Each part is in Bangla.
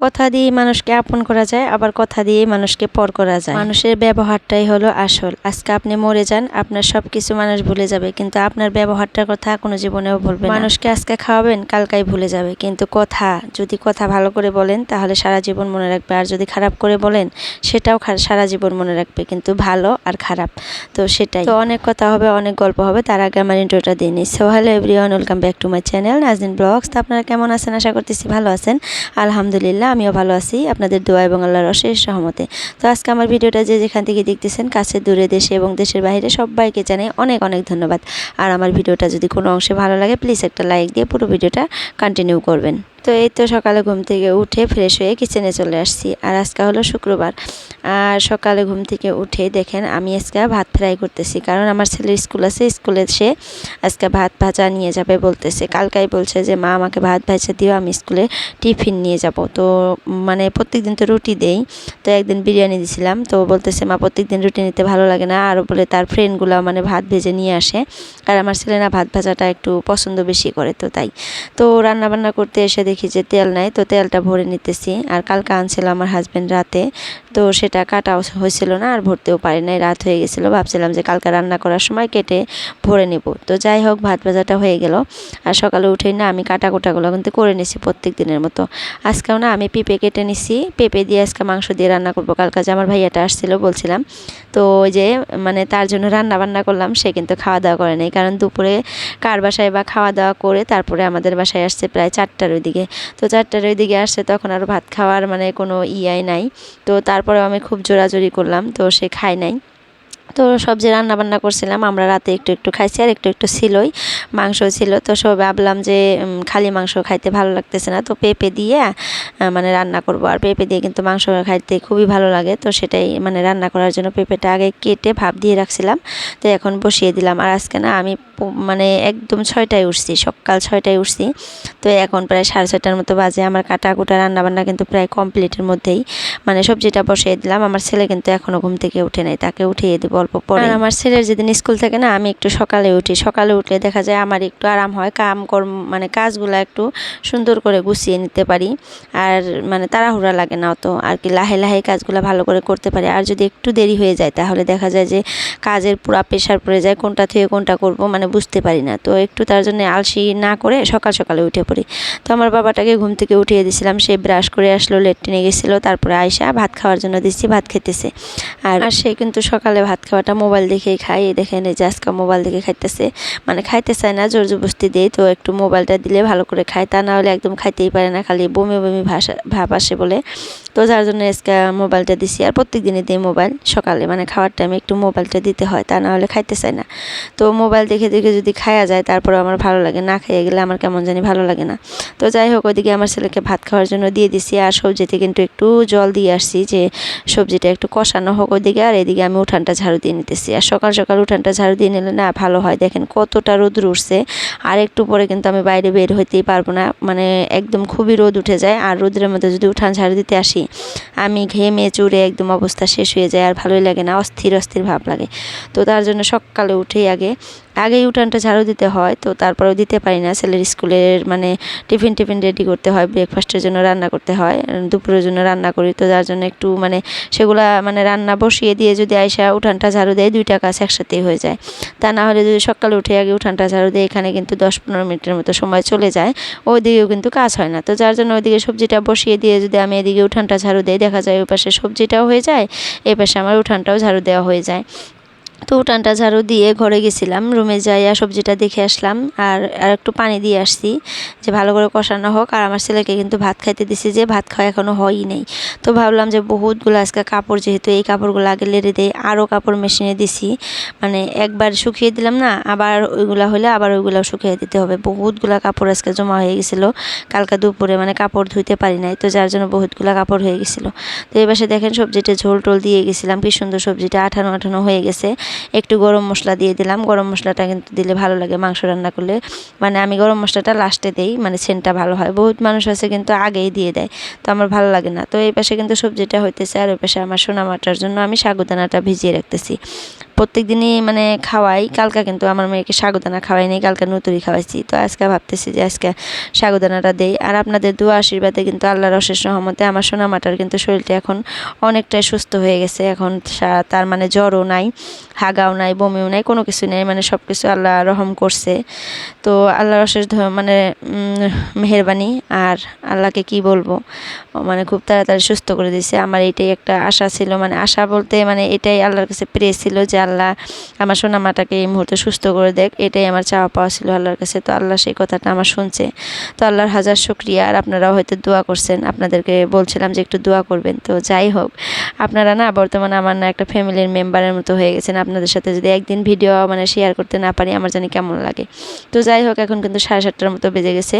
কথা দিয়ে মানুষকে আপন করা যায়, আবার কথা দিয়ে মানুষকে পর করা যায়। মানুষের ব্যবহারটাই হলো আসল। আজকে আপনি মরে যান, আপনার সব কিছু মানুষ ভুলে যাবে, কিন্তু আপনার ব্যবহারটার কথা কোনো জীবনেও ভুলবে মানুষকে আজকে খাওয়াবেন, কালকাই ভুলে যাবে, কিন্তু কথা, যদি কথা ভালো করে বলেন, তাহলে সারা জীবন মনে রাখবে, আর যদি খারাপ করে বলেন, সেটাও সারা জীবন মনে রাখবে, কিন্তু ভালো আর খারাপ। তো সেটাই। তো অনেক কথা হবে, অনেক গল্প হবে, তার আগে আমার ইন্ট্রোটা দিয়ে নিই। So hello everyone welcome back to my channel Najdin blogs তো আপনারা কেমন আছেন? আশা করতেছি ভালো আছেন। আলহামদুলিল্লাহ। আমিও ভালো আছি। আপনাদের দোয়া এবং আল্লাহর অশেষ সহমতে তো আজকে আমার ভিডিওটা যে যেখান থেকে দেখতেছেন কাছে দূরে দেশে এবং দেশের বাইরে, সবাইকে জানাই অনেক অনেক ধন্যবাদ। আর আমার ভিডিওটা যদি কোনো অংশে ভালো লাগে প্লিজ একটা লাইক দিয়ে পুরো ভিডিওটা কন্টিনিউ করবেন। তো এই তো সকালে ঘুম থেকে উঠে ফ্রেশ হয়ে কিচেনে চলে আসছি। আর আজকে হলো শুক্রবার। আর সকালে ঘুম থেকে উঠে দেখেন আমি আজকে ভাত ফ্রাই করতেছি। কারণ আমার ছেলের স্কুল আছে স্কুলে সে আজকে ভাত ভাজা নিয়ে যাবে বলতেছে। কালকাই বলছে যে, মা, আমাকে ভাত ভাজা দিও, আমি স্কুলে টিফিন নিয়ে যাব। তো মানে প্রত্যেকদিন তো রুটি দেই। তো একদিন বিরিয়ানি দিছিলাম। তো বলতেছে, মা, প্রত্যেকদিন রুটি নিতে ভালো লাগে না। আর বলে তার ফ্রেন্ডগুলো মানে ভাত ভেজে নিয়ে আসে। আর আমার ছেলে না ভাত ভাজাটা একটু পছন্দ বেশি করে, তো তাই। তো রান্না বান্না করতে এসে দেখি যে তেল নাই, তো তেলটা ভরে নিতেছি। আর কালকে আনছিল আমার হাজব্যান্ড রাতে, তো সেটা কাটা হয়েছিল না, আর ভরতেও পারি নাই, রাত হয়ে গেছিল। ভাবছিলাম যে কালকে রান্না করার সময় কেটে ভরে নেব। তো যাই হোক, ভাত ভাজাটা হয়ে গেল। আর সকালে উঠেই না আমি কাটা কোটাগুলো কিন্তু করে নিছি প্রত্যেক দিনের মতো। আজকেও না আমি পেঁপে কেটে নিছি, পেঁপে দিয়ে আজকে মাংস দিয়ে রান্না করব। কালকে যে আমার ভাইয়াটা আসছিল, বলছিলাম, তো ওই যে মানে তার জন্য রান্না বান্না করলাম, সে কিন্তু খাওয়া দাওয়া করে নাই। কারণ দুপুরে কার বাসায় বা খাওয়া দাওয়া করে তারপরে আমাদের বাসায় আসছে প্রায় চারটার ওইদিকে। তো চারটার ওইদিকে আসছে, তখন আর ভাত খাওয়ার মানে কোনো ইয়াই নাই। তো তারপরেও আমি খুব জোরাজোরি করলাম, তো সে খায় নাই। তো সবজি রান্না বান্না করছিলাম, আমরা রাতে একটু একটু খাইছি আর একটু একটু ছিলই মাংস ছিল। তো সব ভাবলাম যে খালি মাংস খাইতে ভালো লাগতেছে না, তো পেঁপে দিয়ে মানে রান্না করব। আর পেঁপে দিয়ে কিন্তু মাংস খাইতে খুবই ভালো লাগে, তো সেটাই মানে রান্না করার জন্য পেঁপেটা আগে কেটে ভাব দিয়ে রাখছিলাম, তো এখন বসিয়ে দিলাম। আর আজকে না আমি মানে একদম ছয়টায় উঠছি, সকাল ছয়টায় উঠছি, তো এখন প্রায় সাড়ে ছয়টার মতো বাজে। আমার কাটা কুটা রান্না বান্না কিন্তু প্রায় কমপ্লিটের মধ্যেই মানে সবজিটা বসিয়ে দিলাম। আমার ছেলে কিন্তু এখনও ঘুম থেকে উঠে নাই, তাকে উঠিয়ে দেবো অল্প পরে আমার ছেলের যেদিন স্কুল থাকে না আমি একটু সকালে উঠি। সকালে উঠলে দেখা যায় আমার একটু আরাম হয় কাম কর্ম মানে কাজগুলো একটু সুন্দর করে গুছিয়ে নিতে পারি। আর মানে তাড়াহুড়া লাগে না অত আর কি লাহে লাহে কাজগুলো ভালো করে করতে পারি। আর যদি একটু দেরি হয়ে যায় তাহলে দেখা যায় যে কাজের পুরা প্রেশার পড়ে যায় কোনটা থেকে কোনটা করব মানে বুঝতে পারি না। তো একটু তার জন্য আলসি না করে সকাল সকালে উঠে পড়ি। তো আমার বাবাটাকে ঘুম থেকে উঠিয়ে দিয়েছিলাম সে ব্রাশ করে আসলো লেট্রিনে গেছিল তারপরে আয়সা ভাত খাওয়ার জন্য দিচ্ছি ভাত খেতেছে। আর আর সে কিন্তু সকালে ভাত খাওয়াটা মোবাইল দেখেই খাই দেখেন এই যে আজকে মোবাইল দেখে খাইতেছে। মানে খাইতে চায় না, জোর জবস্তি দেয় তো একটু মোবাইলটা দিলে ভালো করে খায়। তা না হলে একদম খাইতেই পারে না, খালি বমি বমি ভাষা ভাব আসে বলে। তো যার জন্য আজকে মোবাইলটা দিছি। আর প্রত্যেক দিনই দিই মোবাইল। সকালে মানে খাওয়ার টাইমে একটু মোবাইলটা দিতে হয়, তা না হলে খাইতে চায় না। তো মোবাইল দেখে দেখে যদি খাওয়া যায় তারপরে আমার ভালো লাগে। না খেয়ে গেলে আমার কেমন জানি ভালো লাগে না। তো যাই হোক, ওইদিকে আমার ছেলেকে ভাত খাওয়ার জন্য দিয়ে দিছি। আর সবজিতে কিন্তু একটু জল দিয়ে আসছি যে সবজিটা একটু কষানো হোক ওইদিকে। আর এদিকে আমি উঠানটা ঝাড়ু দিয়ে নিতেছি। আর সকাল সকাল উঠানটা ঝাড়ু দিয়ে নিলে না ভালো হয়। দেখেন কতটা রোদ উঠছে। আর একটু পরে কিন্তু আমি বাইরে বের হইতেই পারব না। মানে একদম খুবই রোদ উঠে যায়। আর রোদের মধ্যে যদি উঠান ঝাড়ু দিতে আসি আমি ঘেমে চুরে একদম অবস্থা শেষ হয়ে যায় আর ভালোই লাগে না, অস্থির অস্থির ভাব লাগে। তো তার জন্য সকালে উঠেই আগে আগেই উঠানটা ঝাড়ু দিতে হয়, তো তারপরেও দিতে পারি না। ছেলের স্কুলের মানে টিফিন টিফিন রেডি করতে হয় ব্রেকফাস্টের জন্য রান্না করতে হয় দুপুরের জন্য রান্না করি। তো যার জন্য একটু মানে সেগুলা মানে রান্না বসিয়ে দিয়ে যদি আইসা উঠানটা ঝাড়ু দেয়, দুইটা কাজ একসাথেই হয়ে যায়। তা না হলে যদি সকালে উঠে আগে উঠানটা ঝাড়ু দেয়, এখানে কিন্তু দশ পনেরো মিনিটের মতো সময় চলে যায়, ওইদিকেও কিন্তু কাজ হয় না। তো যার জন্য ওইদিকে সবজিটা বসিয়ে দিয়ে যদি আমি এদিকে উঠানটা ঝাড়ু দেই, দেখা যায় ওই পাশে সবজিটাও হয়ে যায় এই পাশে আমার উঠানটাও ঝাড়ু দেওয়া হয়ে যায়। তো উঠানটা ঝাড়ু দিয়ে ঘরে গেছিলাম রুমে যাইয়া সবজিটা দেখে আসলাম আর আর একটু পানি দিয়ে আসছি যে ভালো করে কষানো হোক। আর আমার ছেলেকে কিন্তু ভাত খাইতে দিছি যে ভাত খাওয়া এখনও হয়ই নেই। তো ভাবলাম যে বহুতগুলো আজকে কাপড় যেহেতু এই কাপড়গুলো আগে লেড়ে দেয় আরও কাপড় মেশিনে দিছি। মানে একবার শুকিয়ে দিলাম না, আবার ওইগুলা হলে আবার ওইগুলো শুকিয়ে দিতে হবে। বহুতগুলা কাপড় আজকে জমা হয়ে গেছিল। কালকে দুপুরে মানে কাপড় ধুইতে পারি নাই, তো যার জন্য বহুতগুলা কাপড় হয়ে গেছিল। তো এবার দেখেন সবজিটা ঝোল টোল দিয়ে গেছিলাম, কি সুন্দর সবজিটা আঠানো আঠানো হয়ে গেছে। একটু গরম মশলা দিয়ে দিলাম। গরম মশলাটা কিন্তু দিলে ভালো লাগে মাংস রান্না করলে। মানে আমি গরম মশলাটা লাস্টে দেই মানে সেন্টটা ভালো হয়। বহুত মানুষ আছে কিন্তু আগেই দিয়ে দেয়, তো আমার ভালো লাগে না। তো এই পাশে কিন্তু সবজিটা হইতেছে, আর ওই পাশে আমার সোনা মাটার জন্য আমি সাগুদানাটা ভিজিয়ে রাখতেছি। প্রত্যেক দিনই মানে খাওয়াই। কালকা কিন্তু আমার মেয়েকে সাগুদানা খাওয়াই নেই, কালকে নতুরি খাওয়াইছি। তো আজকে ভাবতেছি যে আজকে সাগুদানাটা দেই। আর আপনাদের দু আশীর্বাদে কিন্তু আল্লাহর অশেষ রহমতে আমার সোনা মাটার কিন্তু শরীরটা এখন অনেকটাই সুস্থ হয়ে গেছে। এখন তার মানে জ্বরও নাই, হাগাও নাই, বমিও নাই, কোনো কিছু নেই। মানে সব কিছু আল্লাহ রহম করছে। তো আল্লাহর অশেষ মানে মেহেরবানি। আর আল্লাহকে কি বলব? মানে খুব তাড়াতাড়ি সুস্থ করে দিয়েছে। আমার এটাই একটা আশা ছিল। মানে আশা বলতে মানে এটাই আল্লাহর কাছে প্রে ছিল যে আল্লাহ আমার সোনা মাটাকে এই মুহূর্তে সুস্থ করে দেখ। এটাই আমার চাওয়া পাওয়া ছিল আল্লাহর কাছে। তো আল্লাহ সেই কথাটা আমার শুনছে। তো আল্লাহর হাজার শুক্রিয়া। আর আপনারাও হয়তো দোয়া করছেন। আপনাদেরকে বলছিলাম যে একটু দোয়া করবেন। তো যাই হোক, আপনারা না বর্তমানে আমার না একটা ফ্যামিলির মেম্বারের মতো হয়ে গেছেন। আপনাদের সাথে যদি একদিন ভিডিও মানে শেয়ার করতে না পারি, আমার জানি কেমন লাগে। তো যাই হোক, এখন কিন্তু সাড়ে সাতটার মতো বেজে গেছে।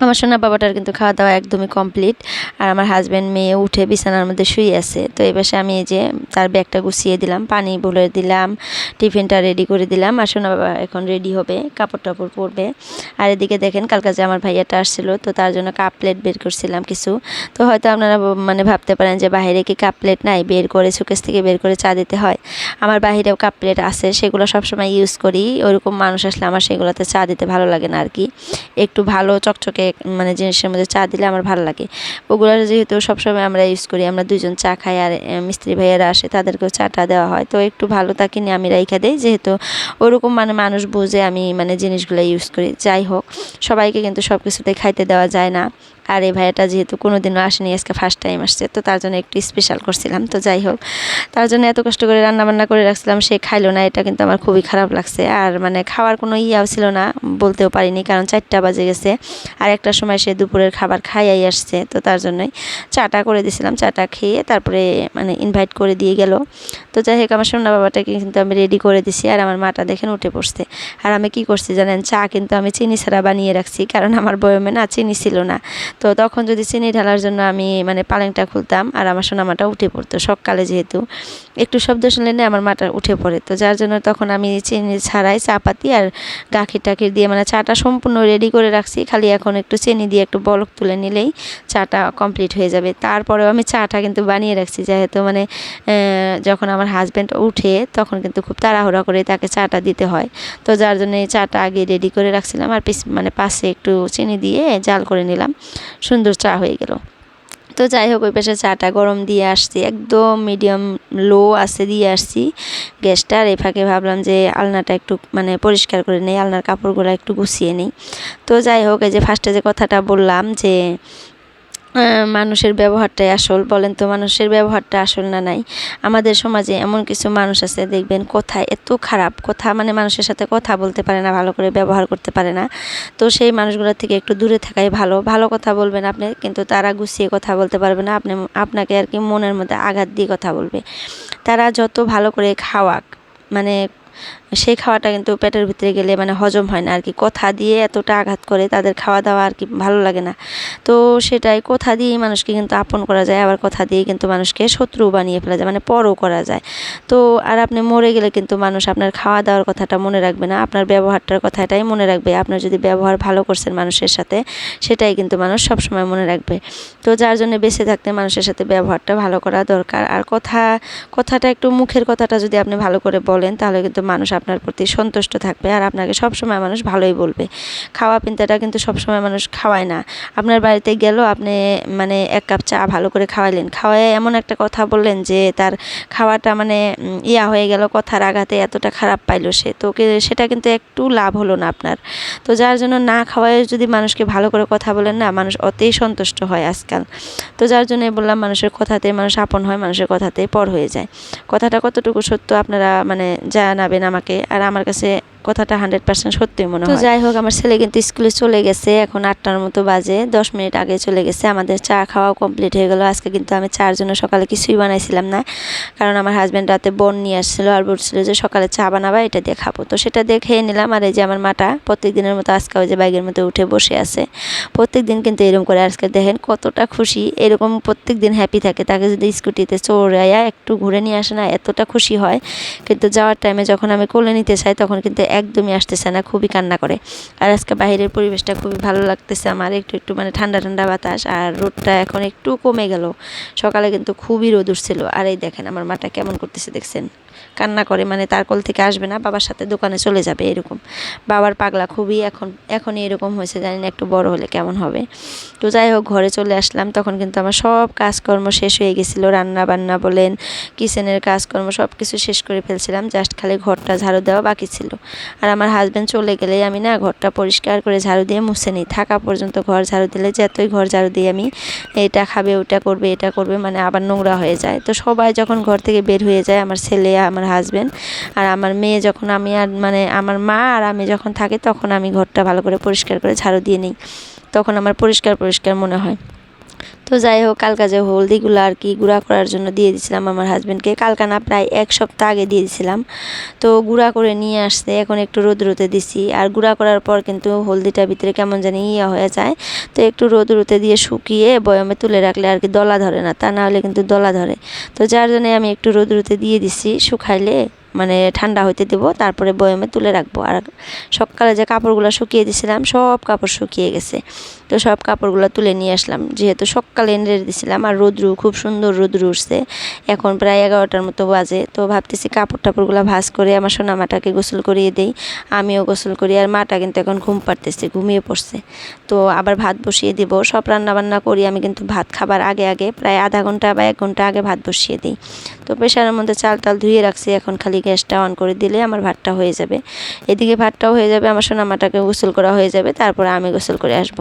আমার সোনা বাবাটার কিন্তু খাওয়া দাওয়া একদমই কমপ্লিট আর আমার হাজব্যান্ড মেয়ে উঠে বিছানার মধ্যে শুয়ে আছে। তো পাশে আমি এই যে তার ব্যাগটা গুছিয়ে দিলাম, পানি বলে দিলাম, টিফিনটা রেডি করে দিলাম। আর সোনা বাবা এখন রেডি হবে কাপড় টাপড় পরবে। আর এদিকে দেখেন, কালকে যে আমার ভাইয়াটা আসছিল, তো তার জন্য কাপ প্লেট বের করছিলাম কিছু। তো হয়তো আপনারা মানে ভাবতে পারেন যে বাইরে কি কাপ প্লেট নাই, বের করে সুকেস থেকে বের করে চা দিতে হয়। আমার বাইরেও কাপ প্লেট আছে, সেগুলো সবসময় ইউজ করি। ওরকম মানুষ আসলে আমার সেগুলোতে চা দিতে ভালো লাগে না আর কি। একটু ভালো চকচকে মানে জিনিসের মধ্যে চা দিলে আমার ভালো লাগে। ওগুলো যেহেতু সবসময় আমরা ইউজ করি, আমরা দুজন চা খাই আর মিস্ত্রি ভাইয়েরা আসে, তাদেরকেও চাটা দেওয়া হয়। তো একটু ভালো তা নিয়ে আমি রাইখা দিই, যেহেতু ওরকম মানে মানুষ বুঝে আমি মানে জিনিসগুলো ইউজ করি। যাই হোক, সবাইকে কিন্তু সব কিছুতে খাইতে দেওয়া যায় না। আর এই ভাইয়াটা যেহেতু কোনো দিনও আসেনি, আজকে ফার্স্ট টাইম আসছে, তো তার জন্য একটু স্পেশাল করছিলাম, তো যাই হোক। তার জন্য এত কষ্ট করে রান্নাবান্না করে রাখছিলাম, সে খাইলো না, এটা কিন্তু আমার খুবই খারাপ লাগছে। আর মানে খাওয়ার কোনো ইয়াও ছিল না, বলতেও পারিনি, কারণ চারটা বাজে গেছে। আর একটা সময় সে দুপুরের খাবার খাইয়াই আসছে, তো তার জন্যই চাটা করে দিয়েছিলাম চাটা খেয়ে তারপরে মানে ইনভাইট করে দিয়ে গেল। তো যাই হোক, আমার সোনা বাবাটাকে কিন্তু আমি রেডি করে দিছি, আর আমার মাটা দেখেন উঠে পড়ছে। আর আমি কি করছি জানেন, চা কিন্তু আমি চিনি ছাড়া বানিয়ে রাখছি, কারণ আমার বয়মে না চিনি ছিল না। তো তখন যদি চিনি ঢালার জন্য আমি মানে পালেংটা খুলতাম আর আমার সোনা মাটা উঠে পড়তো সকালে যেহেতু। একটু শব্দ শুনলে না আমার মাটা উঠে পড়ে। তো যার জন্য তখন আমি চিনি ছাড়াই চা পাতি আর গাখির টাখির দিয়ে মানে চাটা সম্পূর্ণ রেডি করে রাখছি। খালি এখন একটু চিনি দিয়ে একটু বলক তুলে নিলেই চাটা কমপ্লিট হয়ে যাবে। তারপরেও আমি চাটা কিন্তু বানিয়ে রাখছি যেহেতু মানে যখন আমার হাজব্যান্ড উঠে তখন কিন্তু খুব তাড়াহুড়া করে তাকে চাটা দিতে হয়। তো যার জন্য চাটা আগে রেডি করে রাখছিলাম আর পিস মানে পাশে একটু চিনি দিয়ে জাল করে নিলাম। সুন্দর চা হয়ে গেল। তো যাই হোক, ওই পাশে চাটা গরম দিয়ে আসছি, একদম মিডিয়াম লো আছে দিয়ে আসছি গ্যাসটা। আর এ ফাঁকে ভাবলাম যে আলনাটা একটু মানে পরিষ্কার করে নেই, আলনার কাপড়গুলো একটু গুছিয়ে নেই। তো যাই হোক, এই যে ফার্স্টে যে কথাটা বললাম যে মানুষের ব্যবহারটাই আসল। বলেন তো মানুষের ব্যবহারটা আসল না নাই? আমাদের সমাজে এমন কিছু মানুষ আছে, দেখবেন কথায় এত খারাপ, কথা মানে মানুষের সাথে কথা বলতে পারে না, ভালো করে ব্যবহার করতে পারে না। তো সেই মানুষগুলোর থেকে একটু দূরে থাকাই ভালো। ভালো কথা বলবেন আপনি, কিন্তু তারা গুছিয়ে কথা বলতে পারবে না। আপনি, আপনাকে আর কি মনের মধ্যে আঘাত দিয়ে কথা বলবে। তারা যত ভালো করে খাওয়াক মানে সেই খাওয়াটা কিন্তু পেটের ভিতরে গেলে মানে হজম হয় না আর কি। কথা দিয়ে এতটা আঘাত করে তাদের খাওয়া দাওয়া আর কি ভালো লাগে না। তো সেটাই কথা দিয়েই মানুষকে কিন্তু আপন করা যায়, আবার কথা দিয়ে কিন্তু মানুষকে শত্রু বানিয়ে ফেলা যায় মানে পরও করা যায়। তো আর আপনি মরে গেলে কিন্তু মানুষ আপনার খাওয়া দাওয়ার কথাটা মনে রাখবে না, আপনার ব্যবহারটার কথাটাই মনে রাখবে। আপনার যদি ব্যবহার ভালো করছেন মানুষের সাথে, সেটাই কিন্তু মানুষ সবসময় মনে রাখবে। তো যার জন্য বেঁচে থাকতে মানুষের সাথে ব্যবহারটা ভালো করা দরকার। আর কথা, কথাটা একটু মুখের কথাটা যদি আপনি ভালো করে বলেন, তাহলে কিন্তু মানুষ আপনার প্রতি সন্তুষ্ট থাকবে আর আপনাকে সবসময় মানুষ ভালোই বলবে। খাওয়া পিন্তাটা কিন্তু সবসময় মানুষ খাওয়ায় না। আপনার বাড়িতে গেল, আপনি মানে এক কাপ চা ভালো করে খাওয়াইলেন খাওয়ায় এমন একটা কথা বললেন যে তার খাওয়াটা মানে ইয়া হয়ে গেল, কথার আঘাতে এতটা খারাপ পাইলো সে। তো সেটা কিন্তু একটু লাভ হলো না আপনার। তো যার জন্য না খাওয়ায় যদি মানুষকে ভালো করে কথা বলেন না, মানুষ অতেই সন্তুষ্ট হয় আজকাল। তো যার জন্য বললাম, মানুষের কথাতে মানুষ আপন হয়, মানুষের কথাতে পর হয়ে যায়। কথাটা কতটুকু সত্য আপনারা মানে জানাবেন আমাকে আর আমার কাছে কথাটা হান্ড্রেড পার্সেন্ট সত্যি মনে হয়। যাই হোক আমার ছেলে কিন্তু স্কুলে চলে গেছে এখন আটটার মতো বাজে দশ মিনিট আগে চলে গেছে আমাদের চা খাওয়া কমপ্লিট হয়ে গেল। আজকে কিন্তু আমি চার জন্য সকালে কিছুই বানাইছিলাম না কারণ আমার হাজব্যান্ড রাতে বন নিয়ে আসছিল আর বলছিল যে সকালে চা বানাবা এটা দিয়ে খাব। তো সেটা দিয়ে খেয়ে নিলাম আর এই যে আমার মাটা প্রত্যেক দিনের মতো আজকে ওই যে বাইকের মতো উঠে বসে আছে। প্রত্যেক দিন কিন্তু এরকম করে আজকে দেখেন কতটা খুশি এরকম প্রত্যেক দিন হ্যাপি থাকে। তাকে যদি স্কুটিতে চড়াইয়া একটু ঘুরে নিয়ে আসে না এতটা খুশি হয়। কিন্তু যাওয়ার টাইমে যখন আমি কোলে নিতে চাই তখন কিন্তু একদমই আসতেছে না, খুবই কান্না করে। আর আজকে বাইরের পরিবেশটা খুবই ভালো লাগতেছে আমার, একটু একটু মানে ঠান্ডা ঠান্ডা বাতাস, আর রোদটা এখন একটু কমে গেল। সকালে কিন্তু খুবই রোদ উঠছিল। আর এই দেখেন আমার মাটা কেমন করতেছে, দেখছেন? কান্না করে মানে তার কোল থেকে আসবে না, বাবার সাথে দোকানে চলে যাবে এরকম। বাবার পাগলা খুবই এখন, এখনই এরকম হয়েছে, জানি না একটু বড় হলে কেমন হবে। তো যাই হোক, ঘরে চলে আসলাম, তখন কিন্তু আমার সব কাজকর্ম শেষ হয়ে গেছিল রান্না বান্না বলেন কিচেনের কাজকর্ম সব কিছু শেষ করে ফেলছিলাম জাস্ট খালি ঘরটা ঝাড়ু দেওয়া বাকি ছিল। আর আমার হাজব্যান্ড চলে গেলে আমি না ঘরটা পরিষ্কার করে ঝাড়ু দিয়ে মুছে নিই। থাকা পর্যন্ত ঘর ঝাড়ু দিলে যতই ঘর ঝাড়ু দিই আমি, এটা খাবে, ওটা করবে, এটা করবে মানে আবার নোংরা হয়ে যায়। তো সবাই যখন ঘর থেকে বের হয়ে যায়, আমার ছেলে, আমার হাজব্যান্ড আর আমার মেয়ে যখন আমি আর মানে আমার মা আর আমি যখন থাকি তখন আমি ঘরটা ভালো করে পরিষ্কার করে ঝাড়ু দিয়ে নিই। তখন আমার পরিষ্কার পরিষ্কার মনে হয়। তো যাই হোক, কালকা যে হলদিগুলো আর কি গুঁড়া করার জন্য দিয়ে দিয়েছিলাম আমার হাজব্যান্ডকে কালকা না প্রায় এক সপ্তাহ আগে দিয়ে দিয়েছিলাম তো গুঁড়া করে নিয়ে আসতে এখন একটু রোদ রোতে দিছি। আর গুঁড়া করার পর কিন্তু হলদিটার ভিতরে কেমন জানি ইয়া হয়ে যায়। তো একটু রোদ রোদে দিয়ে শুকিয়ে বয়মে তুলে রাখলে আর কি দলা ধরে না, তা না হলে কিন্তু দলা ধরে। তো যার জন্য আমি একটু রোদ রোদে দিয়ে দিছি, শুকাইলে মানে ঠান্ডা হইতে দেবো, তারপরে বয়মে তুলে রাখব। আর সকালে যে কাপড়গুলো শুকিয়ে দিয়েছিলাম সব কাপড় শুকিয়ে গেছে। তো সব কাপড়গুলো তুলে নিয়ে আসলাম, যেহেতু সকালে এনে দিয়েছিলাম আর রোদ্রু, খুব সুন্দর রোদ্রু উঠছে। এখন প্রায় এগারোটার মতো বাজে। তো ভাবতেছি কাপড় টাপড়গুলো ভাজ করে আমার সোনা মাটাকে গোসল করিয়ে দেই। আমিও গোসল করি আর মাটা কিন্তু এখন ঘুম পাড়তেছে, ঘুমিয়ে পড়ছে। তো আবার ভাত বসিয়ে দিব। সব রান্না বান্না করি আমি কিন্তু ভাত খাবার আগে আগে, প্রায় আধা ঘণ্টা বা এক ঘণ্টা আগে ভাত বসিয়ে দিই। তো প্রেশারের মধ্যে চাল টাল ধুয়ে রাখছি, এখন খালি গ্যাসটা অন করে দিলে আমার ভাতটা হয়ে যাবে। এদিকে ভাতটাও হয়ে যাবে, আমার সোনামাটাকে গোসল করা হয়ে যাবে, তারপরে আমি গোসল করে আসব।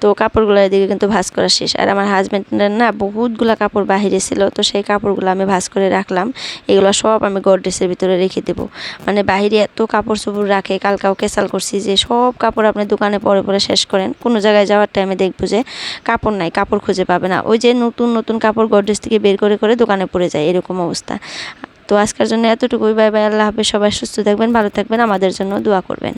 তো কাপড়গুলো এদিকে কিন্তু ভাজ করা শেষ। আর আমার হাজব্যান্ডের না বহুতগুলো কাপড় বাহিরে ছিল, তো সেই কাপড়গুলো আমি ভাজ করে রাখলাম। এগুলো সব আমি গডরেজের ভিতরে রেখে দেবো। মানে বাহিরে এত কাপড় চোপড় রাখে কাল কালকাও কেসাল করছি যে সব কাপড় আপনি দোকানে পরে পরে শেষ করেন। কোনো জায়গায় যাওয়ার টাইমে দেখব যে কাপড় নাই, কাপড় খুঁজে পাবে না। ওই যে নতুন নতুন কাপড় গডরেজ থেকে বের করে করে দোকানে পড়ে যায়, এরকম অবস্থা। তো আজকের জন্য এতটুকুই। Bye bye. আল্লাহ হাফেজ। সবাই সুস্থ থাকবেন, ভালো থাকবেন। আমাদের জন্য দোয়া করবেন।